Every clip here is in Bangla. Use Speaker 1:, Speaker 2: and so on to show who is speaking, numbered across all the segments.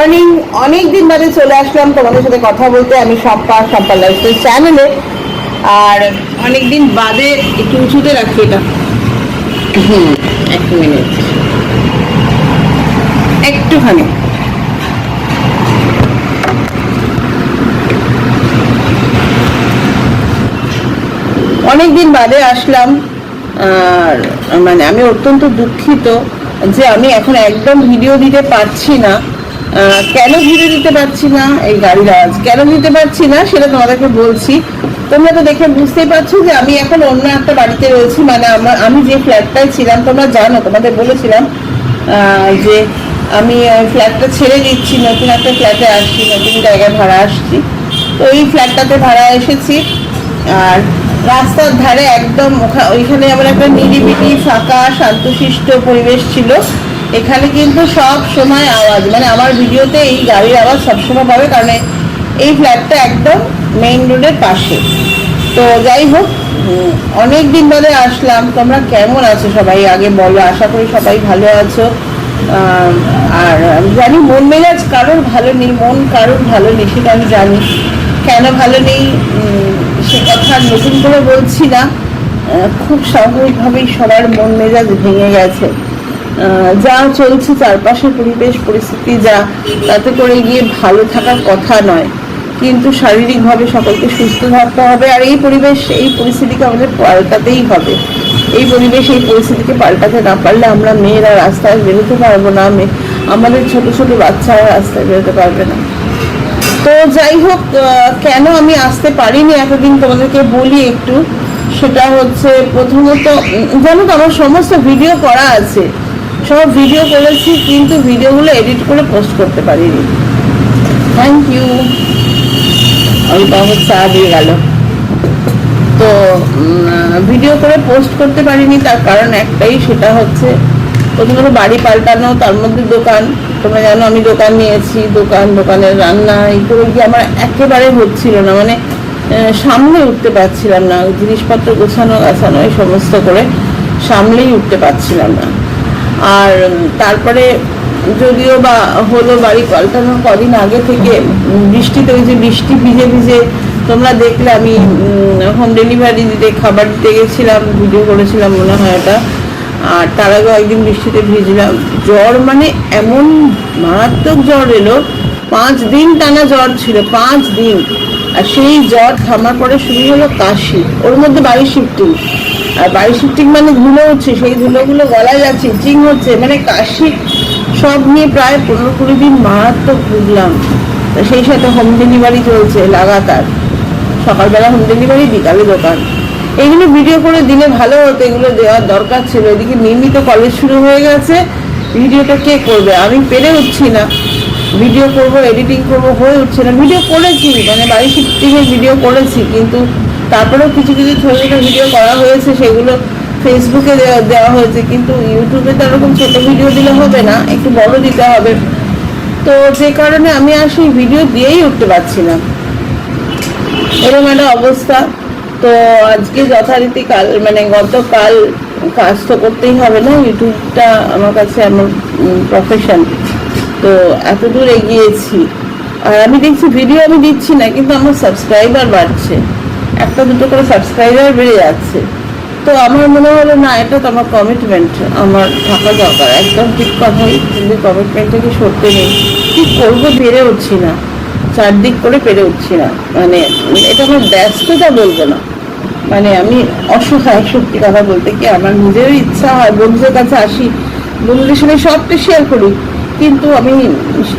Speaker 1: মর্নিং অনেক দিন বাদে চলে আসলাম তোমাদের সাথে কথা বলতে, আমি সম্পা সম্পা লাইফস্টাইল চ্যানেলে আর অনেক দিন বাদে একটু উঁচুতে রাখি এটা। হুম এক মিনিট একটুখানি। অনেক দিন বাদে আসলাম, আর মানে আমি অত্যন্ত দুঃখিত যে আমি এখন একদম ভিডিও দিতে পারছি না। কেন ভিডিও দিতে পারছি না এই গাড়ির আওয়াজ? কেন দিতে পারছি না সেটা তোমাদেরকে বলছি। তোমরা তো দেখে বুঝতেই পারছ যে আমি এখন অন্য একটা বাড়িতে রয়েছি মানে আমার আমি যে ফ্ল্যাটটায় ছিলাম, তোমরা জানো, তোমাদের বলেছিলাম যে আমি ফ্ল্যাটটা ছেড়ে দিচ্ছি, নতুন একটা ফ্ল্যাটে আসছি, নতুন জায়গায় ভাড়া আসছি। তো এই ফ্ল্যাটটাতে ভাড়া এসেছি। আর রাস্তার ধারে একদম ওইখানে আমার একটা নিরিবিলি, ফাঁকা, শান্তশিষ্ট পরিবেশ ছিল। এখানে কিন্তু সব সময় আওয়াজ মানে আমার ভিডিওতে এই গাড়ির আওয়াজ সবসময় পাবে, কারণ এই ফ্ল্যাটটা একদম মেইন রোডের পাশে। তো যাই হোক অনেক দিন বাদে আসলাম। তোমরা কেমন আছো সবাই? আগে বলো, আশা করি সবাই ভালো আছো। আর জানি মন মেজাজ কারোর ভালো নেই, মন কারোর ভালো নেই, সেটা আমি জানি। কেন ভালো নেই? সে কথা নতুন করে বলছি না। খুব স্বাভাবিকভাবেই সবার মন মেজাজ ভেঙে গেছে। যা চলছে চারপাশের পরিবেশ, পরিস্থিতি যা, তাতে করে গিয়ে ভালো থাকার কথা নয়। কিন্তু শারীরিকভাবে সকলকে সুস্থ থাকতে হবে, আর এই পরিবেশ, এই পরিস্থিতিকে আমাদের পাল্টাতেই হবে। এই পরিবেশ, এই পরিস্থিতিকে পাল্টাতে না পারলে আমরা মেয়েরা রাস্তায় বেরোতে পারব না আমাদের ছোট ছোট বাচ্চারা রাস্তায় বেরোতে পারবে না। তো যাই হোক কেন আমি আসতে পারিনি এতদিন তোমাদেরকে বলি একটু, সেটা হচ্ছে প্রথমত জানো তো আমার সমস্ত ভিডিও করা আছে। সব ভিডিও করেছি, কিন্তু ভিডিওগুলো এডিট করে পোস্ট করতে পারিনি। থ্যাংক ইউ ওই বাবু চা দিয়ে গেল। তো ভিডিও করে পোস্ট করতে পারিনি, তার কারণ একটাই, সেটা হচ্ছে, প্রথমত বাড়ি পাল্টানো, তার মধ্যে দোকান। তোমরা জানো, আমি দোকান নিয়েছি, দোকান, দোকানের রান্না এইগুলো কি আমার একেবারে হচ্ছিল না মানে সামনে উঠতে পারছিলাম না, জিনিসপত্র গোছানো, গাছানো, এই সমস্ত করে সামলেই উঠতে পারছিলাম না। আর তারপরে যদিও বা হলো বাড়ি পাল্টানোর কদিন আগে থেকে বৃষ্টিতে ওই যে বৃষ্টি ভিজে ভিজে তোমরা দেখলে আমি হোম ডেলিভারি দিতে খাবার দিতে গেছিলাম ভিডিও করেছিলাম মনে হয় এটা আর তার আগেও একদিন বৃষ্টিতে ভিজলাম। জ্বর মানে এমন মারাত্মক জ্বর এলো, পাঁচ দিন টানা জ্বর ছিল, পাঁচ দিন। আর সেই জ্বর থামার পরে শুরু হলো কাশি। ওর মধ্যে বাড়ি শিফটিং। আর বাড়ি শিফটিং মানে ধুলো হচ্ছে, সেই ধুলোগুলো গলায় যাচ্ছে, চিং হচ্ছে মানে কাশি, সব নিয়ে প্রায় পনেরো কুড়ি দিন মারাত্মক ভুগলাম। সেই সাথে হোম ডেলিভারি চলছে লাগাতার। সকালবেলা হোম ডেলিভারি বিকালে দোকান। এইগুলো ভিডিও করে দিলে ভালো হতো, এগুলো দেওয়ার দরকার ছিল। এদিকে নিয়মিত কলেজ শুরু হয়ে গেছে। ভিডিওটা কে করবে? আমি পেরে উঠছি না। ভিডিও করব এডিটিং করব, হয়ে উঠছে না। ভিডিও করেছি মানে বাড়ি শিফটিংয়ের ভিডিও করেছি, কিন্তু তারপরেও কিছু কিছু ছোটো ছোটো ভিডিও করা হয়েছে, সেগুলো ফেসবুকে দেওয়া হয়েছে, কিন্তু ইউটিউবে তো এরকম ছোটো ভিডিও দিলে হবে না, একটু বড় দিতে হবে। তো যে কারণে আমি আর সেই ভিডিও দিয়েই উঠতে পারছি না। এরকম একটা অবস্থা। তো আজকে যথারীতি কাল মানে গতকাল কাজ তো করতেই হবে না ইউটিউবটা আমার কাছে আমার প্রফেশন তো এত দূর এগিয়েছি। আর আমি দেখছি ভিডিও আমি দিচ্ছি না, কিন্তু আমার সাবস্ক্রাইবার বাড়ছে। একটা দুটো করে সাবস্ক্রাইবার বেড়ে যাচ্ছে। তো আমার মনে হলো না, এটা তো আমার কমিটমেন্ট আমার থাকা দরকার। একদম ঠিক কথাই কিন্তু কমিটমেন্টটাকে সরতে নেই। কি করব পেরে উঠছি না। চারদিক করে পেরে উঠছি না। মানে এটা আমার ব্যস্ততা বলব না। মানে আমি অসহায়, সত্যি কথা বলতে কি আমার নিজেরও ইচ্ছা হয়, বন্ধুদের কাছে আসি, বন্ধুদের সঙ্গে সবটা শেয়ার করি। কিন্তু আমি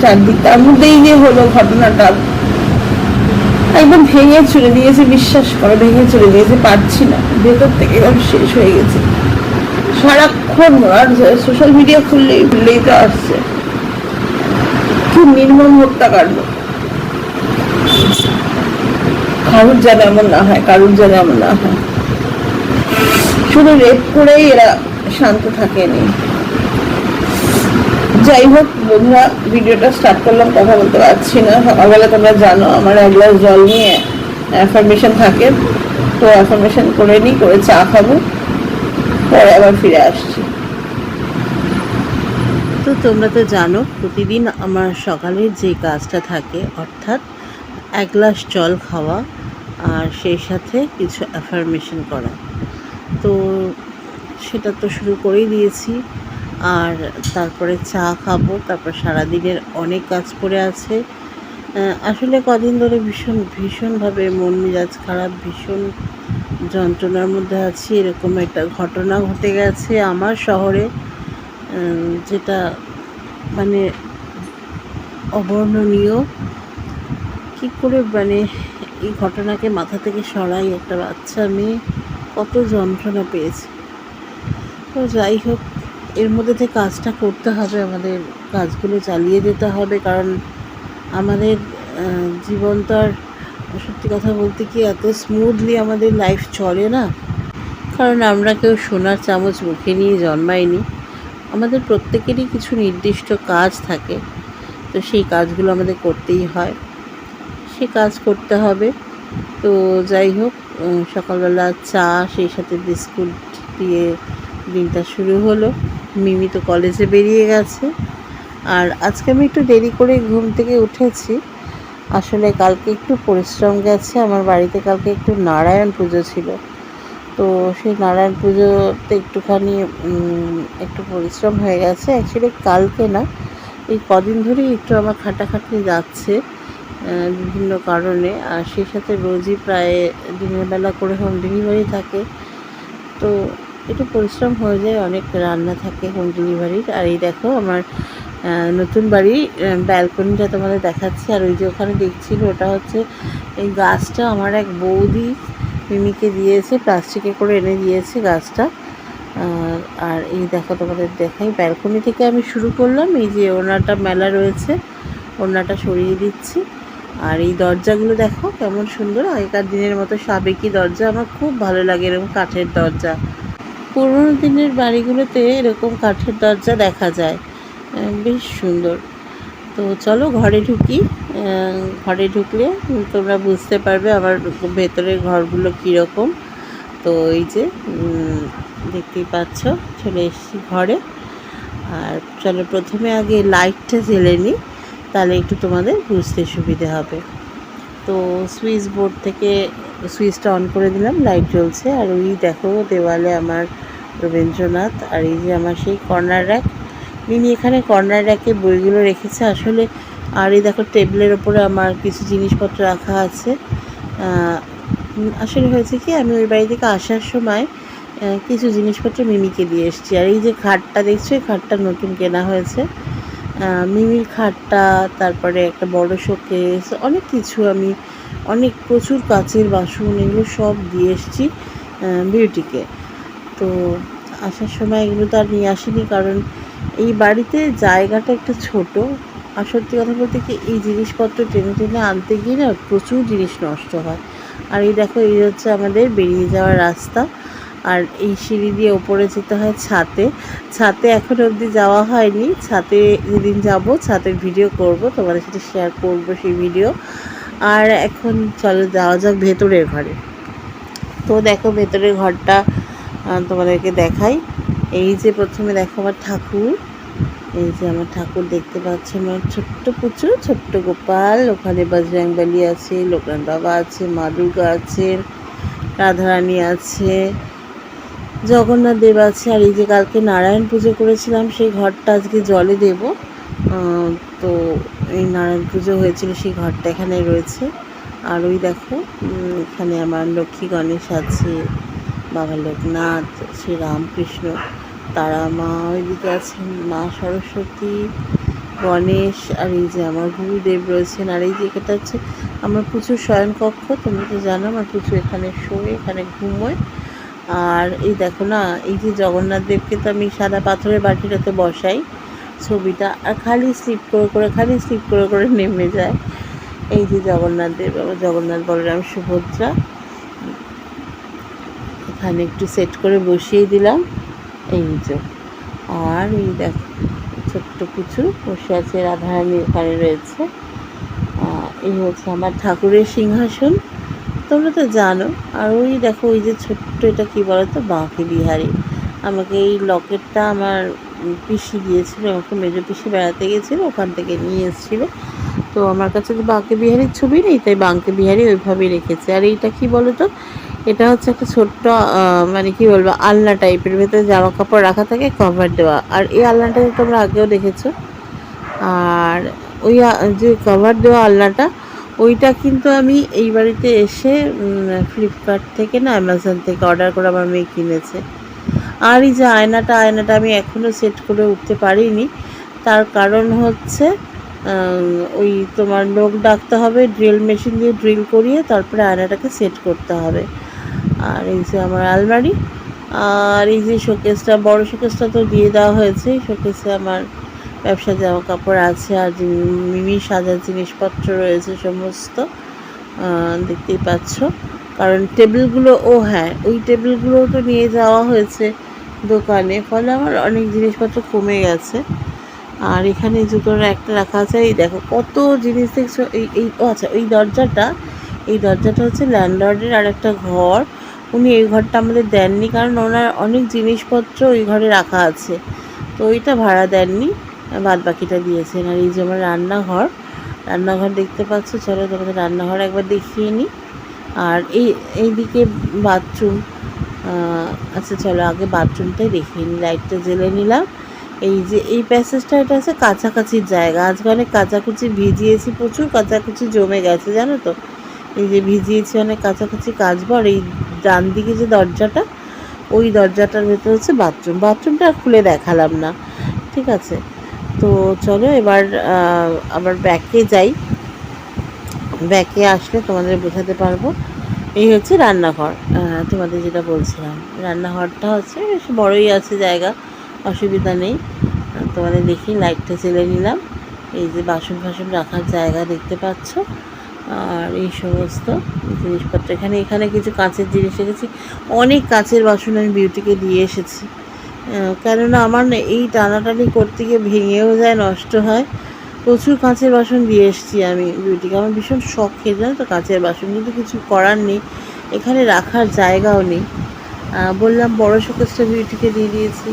Speaker 1: চারদিক তার মধ্যেই যে হলো ঘটনাটা একদম ভেঙে চলে দিয়েছে, বিশ্বাস করে, ভেঙে চলে দিয়েছে, পারছি না। ভেতর থেকে একদম শেষ হয়ে গেছে। সারাক্ষণ আর সোশ্যাল মিডিয়া খুললেই খুললেই তো আসছে। কি নির্মম হত্যাকাণ্ড। কারুর যেন এমন না হয়, কারুর যেন এমন না হয়। শুধু রেপ করেই এরা শান্ত থাকেনি। যাই হোক বন্ধুরা, ভিডিওটা স্টার্ট করলাম, কথা বলতে পারছি না। সকালবেলা তোমরা জানো, আমার এক গ্লাস জল নিয়ে অ্যাফার্মেশন থাকে। তো অ্যাফার্মেশন করে নিই, করে চা খাব। পরে আবার ফিরে আসছি।
Speaker 2: তো তোমরা তো জানো, প্রতিদিন আমার সকালের যে কাজটা থাকে, অর্থাৎ এক গ্লাস জল খাওয়া আর সেই সাথে কিছু অ্যাফার্মেশন করা। তো সেটা তো শুরু করেই দিয়েছি। আর তারপরে চা খাব, তারপর সারাদিনের অনেক কাজ পড়ে আছে। আসলে কদিন ধরে ভীষণ, ভীষণভাবে মন মেজাজ খারাপ, ভীষণ যন্ত্রণার মধ্যে আছি। এরকম একটা ঘটনা ঘটে গেছে আমার শহরে যেটা মানে অবর্ণনীয়। কী করে মানে এই ঘটনাকে মাথা থেকে সরাই একটা বাচ্চা মেয়ে, কত যন্ত্রণা পেয়েছে। তো যাই হোক এর মধ্যে থেকে কাজটা করতে হবে, আমাদের কাজগুলো চালিয়ে যেতে হবে, কারণ আমাদের জীবন তো আর সত্যি কথা বলতে কি এত স্মুথলি আমাদের লাইফ চলে না। কারণ আমরা কেউ সোনার চামচ মুখে নিয়ে জন্মাইনি। আমাদের প্রত্যেকেরই কিছু নির্দিষ্ট কাজ থাকে, তো সেই কাজগুলো আমাদের করতেই হয়। সে কাজ করতে হবে। তো যাই হোক সকালবেলা চা, সেই সাথে বিস্কুট দিয়ে দিনটা শুরু হলো। মিমি তো কলেজে বেরিয়ে গেছে। আর আজকে আমি একটু দেরি করে ঘুম থেকে উঠেছি। আসলে কালকে একটু পরিশ্রম গেছে, আমার বাড়িতে কালকে একটু নারায়ণ পুজো ছিল। তো সেই নারায়ণ পুজোতে একটুখানি একটু পরিশ্রম হয়ে গেছে। অ্যাকচুয়ালি কালকে না, এই কদিন ধরেই একটু আমার খাটাখাটনি যাচ্ছে বিভিন্ন কারণে। আর সেই সাথে রোজই প্রায় দিনের বেলা করে হোম ডেলিভারি থাকে। তো একটু পরিশ্রম হয়ে যায়, অনেক রান্না থাকে হোম ডেলিভারির আর এই দেখো আমার নতুন বাড়ি ব্যালকনিটা তোমাদের দেখাচ্ছি। আর ওই যে ওখানে দেখছিল ওটা হচ্ছে, এই গাছটা আমার এক বৌদি মিমিকে দিয়েছে প্লাস্টিকে করে এনে দিয়েছে গাছটা। আর এই দেখো তোমাদের দেখাই ব্যালকনি থেকে আমি শুরু করলাম, এই যে ওনাটা মেলা রয়েছে, ওনাটা সরিয়ে দিচ্ছি। আর এই দরজাগুলো দেখো কেমন সুন্দর, আগেকার দিনের মতো সাবেকি দরজা, আমার খুব ভালো লাগে এরকম কাঠের দরজা। পুরোনো দিনের বাড়িগুলোতে এরকম কাঠের দরজা দেখা যায়। বেশ সুন্দর। তো চলো ঘরে ঢুকি। ঘরে ঢুকলে তোমরা বুঝতে পারবে আমার ভেতরের ঘরগুলো কীরকম। তো এই যে দেখতেই পাচ্ছ, চলে এসেছি ঘরে। আর চলো প্রথমে আগে লাইটটা জ্বেলে নিই তাহলে একটু তোমাদের বুঝতে সুবিধে হবে। তো সুইচ বোর্ড থেকে সুইচটা অন করে দিলাম, লাইট জ্বলছে। আর ওই দেখো দেওয়ালে আমার রবীন্দ্রনাথ আর এই যে আমার সেই কর্নার র্যাক। মিনি এখানে কর্নার র্যাকে বইগুলো রেখেছে। আসলে আর এই দেখো টেবিলের ওপরে আমার কিছু জিনিসপত্র রাখা আছে। আসলে হয়েছে কি, আমি ওই বাড়ি থেকে আসার সময় কিছু জিনিসপত্র মিমিকে দিয়ে এসেছি। আর এই যে খাটটা দেখছ, এই খাটটা নতুন কেনা হয়েছে। মিমির খাটটা, তারপরে একটা বড় শোকেস, অনেক কিছু আমি, অনেক প্রচুর কাচের বাসন, এগুলো সব দিয়ে এসেছি বিউটিকে। তো আসার সময় এগুলো তো আর নিয়ে আসিনি কারণ এই বাড়িতে জায়গাটা একটু ছোট। আর সত্যি কথা বলতে কি এই জিনিসপত্র টেনে টেনে আনতে গিয়ে না প্রচুর জিনিস নষ্ট হয়। আর এই দেখো, এই হচ্ছে আমাদের বেরিয়ে যাওয়ার রাস্তা। আর এই সিঁড়ি দিয়ে ওপরে যেতে হয় ছাতে। ছাতে এখন অবধি যাওয়া হয়নি। ছাতে যেদিন যাব, ছাতের ভিডিও করব, তোমাদের সাথে শেয়ার করব সেই ভিডিও আর এখন চলো যাওয়া যাক ভেতরের ঘরে। তো দেখো ভেতরের ঘরটা তোমাদেরকে দেখাই। এই যে প্রথমে দেখো আমার ঠাকুর। এই যে আমার ঠাকুর দেখতে পাচ্ছ, আমার ছোট্ট পুচু ছোট্ট গোপাল। ওখানে বজরংবলী আছে, লোকনাথ বাবা আছে, মা দুর্গা আছেন রাধারানী আছে, জগন্নাথ দেব আছে। আর এই যে কালকে নারায়ণ পুজো করেছিলাম, সেই ঘরটা আজকে জলে দেব। তো এই নারায়ণ পুজো হয়েছিল, সেই ঘরটা এখানে রয়েছে। আর ওই দেখো এখানে আমার লক্ষ্মী গণেশ আছে বাবা লোকনাথ, শ্রী রামকৃষ্ণ, তারা মা ওইদিকে আছেন, মা সরস্বতী, গণেশ, আর এই যে আমার গুরুদেব রয়েছেন, আর এই যে এটা হচ্ছে আমার প্রচুর শয়ন কক্ষ তুমি তো জানো আমার প্রচুর এখানে শোয়, এখানে ঘুমোয়। আর এই দেখো না, এই যে জগন্নাথ দেবকে তো আমি সাদা পাথরের বাটিটাতে বসাই ছবিটা, আর খালি স্লিপ করে করে, খালি স্লিপ করে করে নেমে যায়। এই যে জগন্নাথ দেব আবার জগন্নাথ বলরাম সুভদ্রা। এখানে একটু সেট করে বসিয়ে দিলাম। এই যে। আর এই দেখো, ছোট্ট কিছু বসে আছে রাধারানী ওখানে রয়েছে। এই হচ্ছে আমার ঠাকুরের সিংহাসন। তোমরা তো জানো, আর ওই দেখো, ওই যে ছোট্ট এটা কি বলো তো বাঁকে বিহারি। আমাকে এই লকেটটা আমার পিসি গিয়েছিল আমাকে মেজো পিসি বেড়াতে গিয়েছিল ওখান থেকে নিয়ে এসেছিল। তো আমার কাছে তো বাঁকে বিহারির ছবি নেই, তাই বাঁকে বিহারি ওইভাবেই রেখেছে। আর এইটা কি বলো তো এটা হচ্ছে একটা ছোট্ট মানে কি বলব, আলনা টাইপের ভেতরে জামা কাপড় রাখা থাকে কভার দেওয়া। আর এই আলনাটা তোমরা আগেও দেখেছ। আর ওই, যে কভার দেওয়া আলনাটা, ওইটা কিন্তু আমি এই বাড়িতে এসে ফ্লিপকার্ট থেকে না অ্যামাজন থেকে অর্ডার করে আমার মেয়ে কিনেছে। আর এই যে আয়নাটা আয়নাটা আমি এখনও সেট করে উঠতে পারিনি। তার কারণ হচ্ছে ওই তোমার লোক ডাকতে হবে ড্রিল মেশিন দিয়ে ড্রিল করিয়ে তারপরে আয়নাটাকে সেট করতে হবে। আর এই যে আমার আলমারি। আর এই যে শোকেসটা, বড় শোকেসটা তো দিয়ে দেওয়া হয়েছে। শোকেসে আমার ব্যবসা জামা কাপড় আছে আর মিমি সাজার জিনিসপত্র রয়েছে সমস্ত দেখতেই পাচ্ছ। কারণ টেবিলগুলো, ও হ্যাঁ ওই টেবিলগুলো তো নিয়ে যাওয়া হয়েছে দোকানে, ফলে আমার অনেক জিনিসপত্র কমে গেছে। আর এখানে জুতোর একটা রাখা আছে, এই দেখো কত জিনিস দেখছ, এই এই, ও আচ্ছা ওই দরজাটা, এই দরজাটা হচ্ছে ল্যান্ডলর্ডের আর একটা ঘর। উনি এই ঘরটা আমাদের দেননি, কারণ ওনার অনেক জিনিসপত্র ওই ঘরে রাখা আছে। তো ওইটা ভাড়া দেননি, বাদ বাকিটা দিয়েছেন। আর এই যে আমার রান্নাঘর রান্নাঘর দেখতে পাচ্ছ? চলো তোমাদের রান্নাঘর একবার দেখিয়ে নিই আর এই, এইদিকে বাথরুম আচ্ছা চলো আগে বাথরুমটাই দেখিয়ে নিই লাইটটা জ্বেলে নিলাম। এই যে, এই প্যাসেজটা, এটা হচ্ছে কাছাকাছির জায়গা। আজকে অনেক কাচাকুচি ভিজিয়েছি প্রচুর, কাচাকুচি জমে গেছে, জানো তো? এই যে ভিজিয়েছি অনেক কাছাকাছি কাচবো, আর এই ডান দিকে যে দরজাটা, ওই দরজাটার ভেতর হচ্ছে বাথরুম। বাথরুমটা আর খুলে দেখালাম না, ঠিক আছে? তো চলো এবার আবার ব্যাকে যাই। ব্যাকে আসলে তোমাদের বোঝাতে পারব। এই হচ্ছে রান্নাঘর তোমাদের যেটা বলছিলাম। রান্নাঘরটা হচ্ছে বেশ বড়ই আছে জায়গা, অসুবিধা নেই। তোমাদের দেখি, লাইটটা জ্বেলে নিলাম। এই যে বাসন ফাসন রাখার জায়গা দেখতে পাচ্ছ। আর এই সমস্ত জিনিসপত্র। এখানে এখানে কিছু কাঁচের জিনিস রেখেছি। অনেক কাঁচের বাসন আমি বিউটিকে দিয়ে এসেছি। কেননা আমার না এই টানাটানি করতে গিয়ে ভেঙেও যায়, নষ্ট হয়। প্রচুর কাঁচের বাসন দিয়ে এসেছি আমি বিউটিকে। আমার ভীষণ শখ খেয়ে জানো তো, কাঁচের বাসন। কিন্তু কিছু করার নেই। এখানে রাখার জায়গাও নেই। বললাম বড় শোকেসটা বিউটিকে দিয়ে দিয়েছি।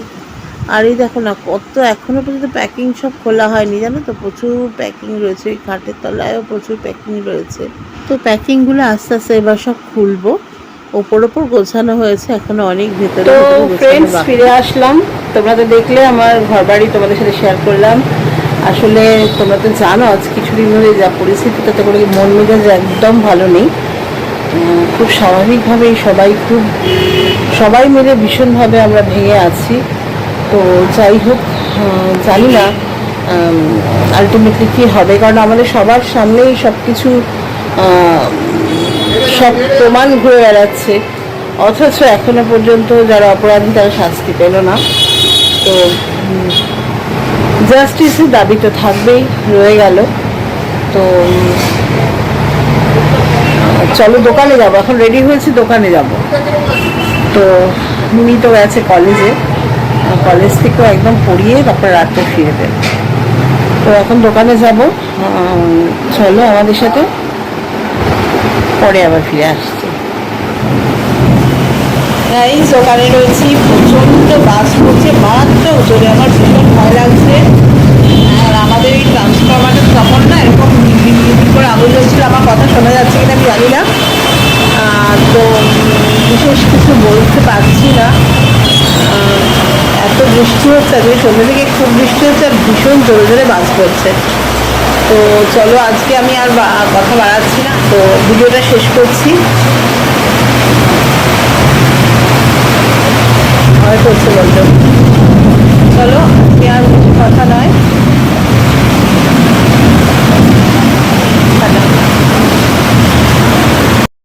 Speaker 2: আর এই দেখো না কত এখনও পর্যন্ত প্যাকিং সব খোলা হয়নি জানো তো? প্রচুর প্যাকিং রয়েছে ওই খাটের তলায়ও প্রচুর প্যাকিং রয়েছে। তো প্যাকিংগুলো আস্তে আস্তে এবার সব খুলবো। ওপর ওপর গোছানো হয়েছে এখনও অনেক ভেতরে
Speaker 1: তো ফ্রেন্ডস ফিরে আসলাম। তোমরা তো দেখলে আমার ঘর বাড়ি তোমাদের সাথে শেয়ার করলাম। আসলে তোমরা তো জানো আজ কিছুদিন ধরে যা পরিস্থিতি তাতে করে মন মেজাজ একদম ভালো নেই। খুব স্বাভাবিকভাবেই সবাই খুব সবাই মিলে ভীষণভাবে আমরা ভেঙে আছি। তো যাই হোক জানি না আলটিমেটলি কী হবে, কারণ আমাদের সবার সামনেই সব কিছু সব প্রমাণ ঘুরে বেড়াচ্ছে। অথচ এখনও পর্যন্ত যারা অপরাধী তারা শাস্তি পেল না। তো জাস্টিসের দাবি তো থাকবেই, রয়ে গেল। তো চলো দোকানে যাব, এখন রেডি হয়েছি, দোকানে যাব। তো মিনি তো গেছে কলেজে কলেজ থেকেও একদম পড়িয়ে তারপর রাত্রে ফিরবে তো এখন দোকানে যাব। চলো আমাদের সাথে। পরে আবার ফিরে আসছি। এই দোকানে রয়েছি। প্রচণ্ড বাস পড়ছে মারাত্মক জোরে আমার ভীষণ ভয় লাগছে। আর আমাদের এই ট্রান্সফরমারটা তখন না এরকম করে আগুন জ্বলছিল। আমার কথা শোনা যাচ্ছে কিনা আমি জানি না। তো বিশেষ কিছু বলতে পারছি না। বৃষ্টি হচ্ছে, আজকে সন্ধ্যে থেকে খুব বৃষ্টি হচ্ছে আর ভীষণ জোরে জোরে বাস করছে তো চলো আজকে আমি আর কথা বাড়াচ্ছি না, তো ভিডিওটা শেষ করছি। ভয় করছে বলতো চলো, আজকে আর কিছু কথা নয়।